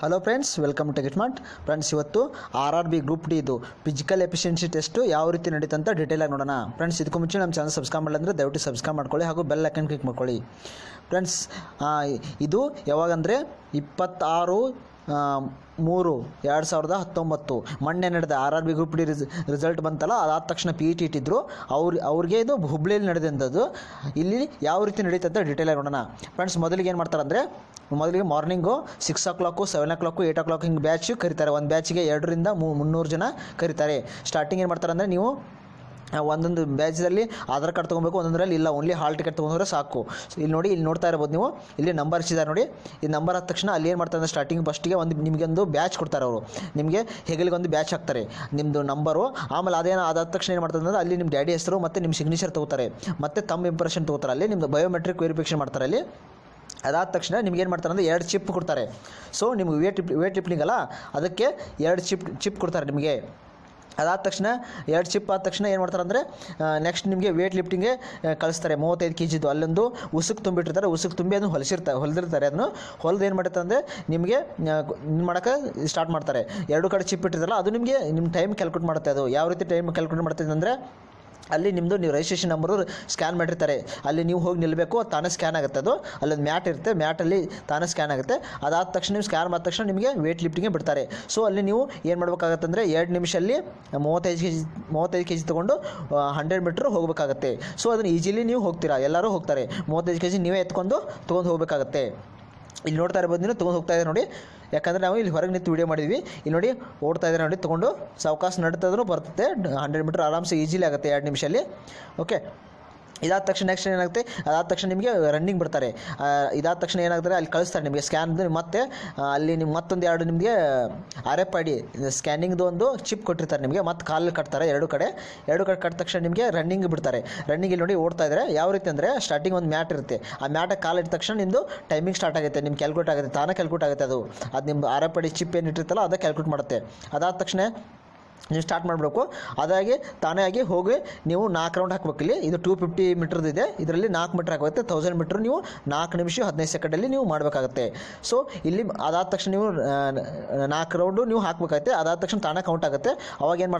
Hello friends welcome to Gitmart friends ಇವತ್ತು R R B group D ಇದು physical efficiency test ಯಾವ ರೀತಿ ನಡೀತಂತ ಆಗಿ ನೋಡೋಣ. ಫ್ರೆಂಡ್ಸ್ ಇದಕ್ಕೂ ಮುಂಚೆ ನಮ್ಮ ಚಾನಲ್ ಸಬ್ಸ್ಕ್ರೈಬ್ ಮಾಡಿಲ್ಲ ಅಂದರೆ ದಯವಿಟ್ಟು ಸಬ್ಸ್ಕ್ರೈಬ್ ಮಾಡ್ಕೊಳ್ಳಿ ಹಾಗೂ ಬೆಲ್ ಐಕನ್ ಕ್ಲಿಕ್ ಮಾಡ್ಕೊಳ್ಳಿ. ಫ್ರೆಂಡ್ಸ್ ಇದು ಯಾವಾಗಂದರೆ ಇಪ್ಪತ್ತಾರು ಮೂರು, ಎರಡು ಸಾವಿರದ ಹತ್ತೊಂಬತ್ತು. ಮೊನ್ನೆ ನಡೆದ R R B group D result ಬಂತಲ್ಲ, ಅದಾದ ತಕ್ಷಣ ಪಿ ಇ ಟಿ ಇಟ್ಟಿದ್ರು. ಅವ್ರು, ಅವ್ರಿಗೆ ಇದು ಹುಬ್ಳಿಯಲ್ಲಿ ನಡೆದಂಥದ್ದು. ಇಲ್ಲಿ ಯಾವ ರೀತಿ ನಡೀತಂತ ಅಂತ ಆಗಿ ನೋಡೋಣ. ಫ್ರೆಂಡ್ಸ್ ಮೊದಲಿಗೆ ಏನು ಮಾಡ್ತಾರೆ ಅಂದರೆ, ಮೊದಲಿಗೆ morning six o'clock seven o'clock eight o'clock ಹಿಂಗೆ ಬ್ಯಾಚ್ ಕರೀತಾರೆ. ಒಂದು ಬ್ಯಾಚಿಗೆ ಎರಡರಿಂದ ಮೂ, ಮುನ್ನೂರು ಜನ ಕರೀತಾರೆ. ಸ್ಟಾರ್ಟಿಂಗ್ ಏನು ಮಾಡ್ತಾರೆ ಅಂದರೆ, ನೀವು ಒಂದೊಂದು ಬ್ಯಾಚಲ್ಲಿ ಆಧಾರ್ ಕಾರ್ಡ್ ತೊಗೊಬೇಕು, ಒಂದೊಂದರಲ್ಲಿ ಇಲ್ಲ ಓನ್ಲಿ ಹಾಲ್ ಟಿಕೆಟ್ ತೊಗೊಂಡ್ರೆ ಸಾಕು. ಇಲ್ಲಿ ನೋಡಿ, ಇಲ್ಲಿ ನೋಡ್ತಾ ಇರ್ಬೋದು ನೀವು. ಇಲ್ಲಿ ನಂಬರ್ ಇದ್ದಾರೆ ನೋಡಿ. ಈ ನಂಬರ್ ಆದ ತಕ್ಷಣ ಅಲ್ಲಿ ಏನು ಮಾಡ್ತಾರೆ ಅಂದರೆ ಸ್ಟಾರ್ಟಿಂಗ್ ಫಸ್ಟಿಗೆ ಒಂದು, ನಿಮಗೆ ಒಂದು ಬ್ಯಾಚ್ ಕೊಡ್ತಾರೆ ಅವರು. ನಿಮಗೆ ಹೆಗಲಿಗೆ ಒಂದು ಬ್ಯಾಚ್ ಹಾಕ್ತಾರೆ. ನಿಮ್ಮದು ನಂಬರು ಆಮೇಲೆ ಅದೇನು ಅದಾದ ತಕ್ಷಣ ಏನು ಮಾಡ್ತಾರೆ ಅಂದರೆ ಅಲ್ಲಿ ನಿಮ್ಮ ಡ್ಯಾಡಿ ಹೆಸರು ಮತ್ತು ನಿಮ್ಮ ಸಿಗ್ನೇಚರ್ ತೊಗೋತಾರೆ. ಮತ್ತು ತಮ್ಮ ಇಂಪ್ರೆಷನ್ ತೊಗೋತಾರೆ. ಅಲ್ಲಿ ನಿಮ್ಮದು ಬಯೋಮೆಟ್ರಿಕ್ ವೆರಿಫಿಕೇಷನ್ ಮಾಡ್ತಾರೆ ಅಲ್ಲಿ. ಅದಾದ ತಕ್ಷಣ ನಿಮ್ಗೆ ಏನು ಮಾಡ್ತಾರೆ ಅಂದರೆ ಎರಡು ಚಿಪ್ ಕೊಡ್ತಾರೆ. ಸೊ ನಿಮ್ಗೆ ವೇಟ್ ವೇಟ್ ಲಿಫ್ಟಿಂಗ್ ಅಲ್ಲ, ಅದಕ್ಕೆ ಎರಡು ಚಿಪ್ ಚಿಪ್ ಕೊಡ್ತಾರೆ ನಿಮಗೆ. ಅದಾದ ತಕ್ಷಣ ಎರಡು ಚಿಪ್ ಆದ ತಕ್ಷಣ ಏನು ಮಾಡ್ತಾರೆ ಅಂದರೆ ನೆಕ್ಸ್ಟ್ ನಿಮಗೆ ವೇಟ್ ಲಿಫ್ಟಿಂಗೆ ಕಳಿಸ್ತಾರೆ. ಮೂವತ್ತೈದು ಕೆ ಜಿದು ಅಲ್ಲೊಂದು ಉಸುಕ್ ತುಂಬಿಟ್ಟಿರ್ತಾರೆ. ಉಸುಕ್ ತುಂಬಿ ಅದನ್ನು ಹೊಲಿಸಿರ್ತಾರೆ ಹೊಲಿದಿರ್ತಾರೆ. ಅದನ್ನು ಹೊಲ್ದು ಏನು ಮಾಡುತ್ತೆ ಅಂದರೆ, ನಿಮಗೆ ಮಾಡೋಕ್ಕೆ ಸ್ಟಾರ್ಟ್ ಮಾಡ್ತಾರೆ. ಎರಡು ಕಡೆ ಚಿಪ್ ಇಟ್ಟಿರ್ತಾರಲ್ಲ ಅದು ನಿಮಗೆ ನಿಮ್ಮ ಟೈಮ್ ಕ್ಯಾಲ್ಕುಲೇಟ್ ಮಾಡುತ್ತೆ ಅದು. ಯಾವ ರೀತಿ ಟೈಮ್ ಕ್ಯಾಲ್ಕುಲೇಟ್ ಮಾಡ್ತದೆ ಅಂದರೆ ಅಲ್ಲಿ ನಿಮ್ಮದು ನೀವು ರಿಜಿಸ್ಟ್ರೇಷನ್ ನಂಬರು ಸ್ಕ್ಯಾನ್ ಮಾಡಿರ್ತಾರೆ. ಅಲ್ಲಿ ನೀವು ಹೋಗಿ ನಿಲ್ಲಬೇಕು ತಾನೇ ಸ್ಕ್ಯಾನ್ ಆಗುತ್ತೆ ಅದು. ಅಲ್ಲೊಂದು ಮ್ಯಾಟ್ ಇರುತ್ತೆ ಮ್ಯಾಟಲ್ಲಿ ತಾನೇ ಸ್ಕ್ಯಾನ್ ಆಗುತ್ತೆ. ಅದಾದ ತಕ್ಷಣ ನೀವು ಸ್ಕ್ಯಾನ್ ಮಾಡಿದ ತಕ್ಷಣ ನಿಮಗೆ ವೇಟ್ ಲಿಫ್ಟಿಂಗ್ಗೆ ಬಿಡ್ತಾರೆ. ಸೊ ಅಲ್ಲಿ ನೀವು ಏನು ಮಾಡಬೇಕಾಗತ್ತೆ ಅಂದರೆ ಎರಡು ನಿಮಿಷಲ್ಲಿ ಮೂವತ್ತೈದು ಕೆ ಜಿ ಮೂವತ್ತೈದು ಕೆ ಜಿ ತೊಗೊಂಡು ಹಂಡ್ರೆಡ್ ಮೀಟ್ರ್ ಹೋಗಬೇಕಾಗತ್ತೆ. ಸೊ ಅದನ್ನು ಈಜಿಲಿ ನೀವು ಹೋಗ್ತೀರಾ? ಎಲ್ಲರೂ ಹೋಗ್ತಾರೆ. ಮೂವತ್ತೈದು ಕೆ ಜಿ ನೀವೇ ಎತ್ಕೊಂಡು ತೊಗೊಂಡು ಹೋಗಬೇಕಾಗತ್ತೆ. ಇಲ್ಲಿ ನೋಡ್ತಾ ಇರ್ಬೋದು ನೀವು ತೊಗೊಂಡು ಹೋಗ್ತಾ ಇದೆ ನೋಡಿ. ಯಾಕಂದರೆ ನಾವು ಇಲ್ಲಿ ಹೊರಗೆ ನಿಂತು ವೀಡಿಯೋ ಮಾಡಿದ್ವಿ. ಇಲ್ಲಿ ನೋಡಿ ಓಡ್ತಾ ಇದ್ದಾರೆ ನೋಡಿ, ತೊಗೊಂಡು ಸಾವಕಾಶ ನಡೀತಾದ್ರೂ ಬರ್ತದೆ ಹಂಡ್ರೆಡ್ ಮೀಟ್ರ್ ಆರಾಮ್ಸೆ ಈಜಿಲಿ ಆಗುತ್ತೆ ಎರಡು ನಿಮಿಷಲ್ಲಿ. ಓಕೆ ಇದಾದ ತಕ್ಷಣ ನೆಕ್ಸ್ಟ್ ಏನಾಗುತ್ತೆ? ಅದಾದ ತಕ್ಷಣ ನಿಮಗೆ ರನ್ನಿಂಗ್ ಬಿಡ್ತಾರೆ. ಇದಾದ ತಕ್ಷಣ ಏನಾಗ್ತಾರೆ ಅಲ್ಲಿ ಕಳಿಸ್ತಾರೆ ನಿಮಗೆ ಸ್ಕ್ಯಾನ್ ಮತ್ತೆ ಅಲ್ಲಿ ನಿಮ್ಗೆ ಮತ್ತೊಂದು ಎರಡು ನಿಮಗೆ ಆರ್ ಎಫ್ ಐ ಡಿ ಸ್ಕ್ಯಾನಿಂಗ್ದು ಒಂದು ಚಿಪ್ ಕೊಟ್ಟಿರ್ತಾರೆ ನಿಮಗೆ, ಮತ್ತೆ ಕಾಲು ಕಟ್ತಾರೆ ಎರಡು ಕಡೆ. ಎರಡು ಕಡೆ ಕಟ್ಟ ತಕ್ಷಣ ನಿಮಗೆ ರನ್ನಿಂಗ್ ಬಿಡ್ತಾರೆ. ರನ್ನಿಂಗ್ ಇಲ್ಲಿ ನೋಡಿ ಓಡ್ತಾ ಇದ್ದಾರೆ ಯಾವ ರೀತಿ ಅಂದರೆ ಸ್ಟಾರ್ಟಿಂಗ್ ಒಂದು ಮ್ಯಾಟ್ ಇರುತ್ತೆ. ಆ ಮ್ಯಾಟಾಗಿ ಕಾಲು ಇಟ್ಟ ತಕ್ಷಣ ನಿಮ್ಮದು ಟೈಮಿಂಗ್ ಸ್ಟಾರ್ಟ್ ಆಗುತ್ತೆ. ನಿಮ್ಮ ಕ್ಯಾಲ್ಕುಲೇಟ್ ಆಗುತ್ತೆ. ತಾನೇ ಕ್ಯಾಲ್ಕುಲೇಟ್ ಆಗುತ್ತೆ ಅದು. ಅದು ನಿಮ್ಮ ಆರ್ ಐ ಡಿ ಚಿಪ್ ಏನು ಇಟ್ಟಿರ್ತಲ್ಲ, ಅದು ಕ್ಯಾಲ್ಕುಲೇಟ್ ಮಾಡುತ್ತೆ. ಅದಾದ ತಕ್ಷಣ ನೀವು ಸ್ಟಾರ್ಟ್ ಮಾಡಬೇಕು. ಅದಾಗಿ ತಾನೇ ಆಗಿ ಹೋಗಿ ನೀವು ನಾಲ್ಕು ರೌಂಡ್ ಹಾಕ್ಬೇಕು ಇಲ್ಲಿ. ಇದು ಟೂ ಫಿಫ್ಟಿ ಮೀಟರ್ದು ಇದೆ. ಇದರಲ್ಲಿ ನಾಲ್ಕು ಮೀಟರ್ ಆಗುತ್ತೆ. ತೌಸಂಡ್ ಮೀಟ್ರ್ ನೀವು ನಾಲ್ಕು ನಿಮಿಷ ಹದಿನೈದು ಸೆಕೆಂಡಲ್ಲಿ ನೀವು ಮಾಡಬೇಕಾಗುತ್ತೆ. ಸೊ ಇಲ್ಲಿ ಅದಾದ ತಕ್ಷಣ ನೀವು ನಾಲ್ಕು ರೌಂಡು ನೀವು ಹಾಕಬೇಕಾಗುತ್ತೆ. ಅದಾದ ತಕ್ಷಣ ತಾನೇ ಕೌಂಟ್ ಆಗುತ್ತೆ. ಅವಾಗ ಏನು